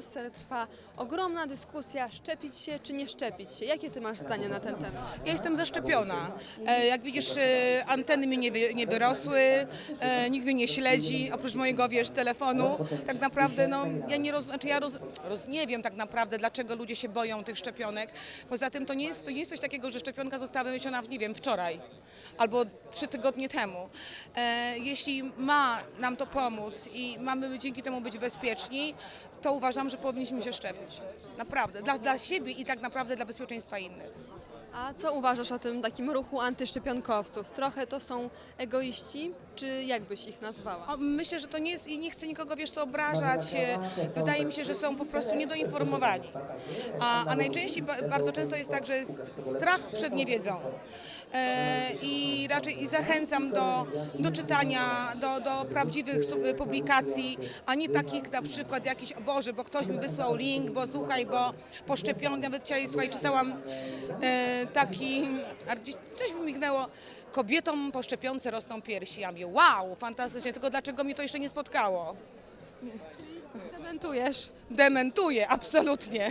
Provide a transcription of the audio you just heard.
Polsce trwa ogromna dyskusja, szczepić się czy nie szczepić się. Jakie ty masz zdanie na ten temat? Ja jestem zaszczepiona. E, Jak widzisz, e, anteny mi nie, wy, nie wyrosły, e, nikt mnie nie śledzi, oprócz mojego, wiesz, telefonu. Tak naprawdę, no, ja nie roz, znaczy ja roz, roz, nie wiem tak naprawdę, dlaczego ludzie się boją tych szczepionek. Poza tym to nie jest, to nie jest coś takiego, że szczepionka została wymyślona, nie wiem, wczoraj albo trzy tygodnie temu. Jeśli ma nam to pomóc i mamy dzięki temu być bezpieczni, to uważam, że powinniśmy się szczepić. Naprawdę, dla, dla siebie i tak naprawdę dla bezpieczeństwa innych. A co uważasz o tym takim ruchu antyszczepionkowców? Trochę to są egoiści, czy jak byś ich nazwała? O, Myślę, że to nie jest i nie chcę nikogo wiesz co obrażać. Wydaje mi się, że są po prostu niedoinformowani. A, a najczęściej ba- bardzo często jest tak, że jest strach przed niewiedzą. E, I raczej i zachęcam do, do czytania, do, do prawdziwych publikacji, a nie takich na przykład jakiś, Boże, bo ktoś mi wysłał link, bo słuchaj, bo po szczepionce, nawet dzisiaj słuchaj, czytałam e, taki, coś mi mignęło, kobietom po szczepionce rosną piersi. Ja mówię, wow, fantastycznie, tylko dlaczego mnie to jeszcze nie spotkało? Dementujesz. Dementuję, absolutnie.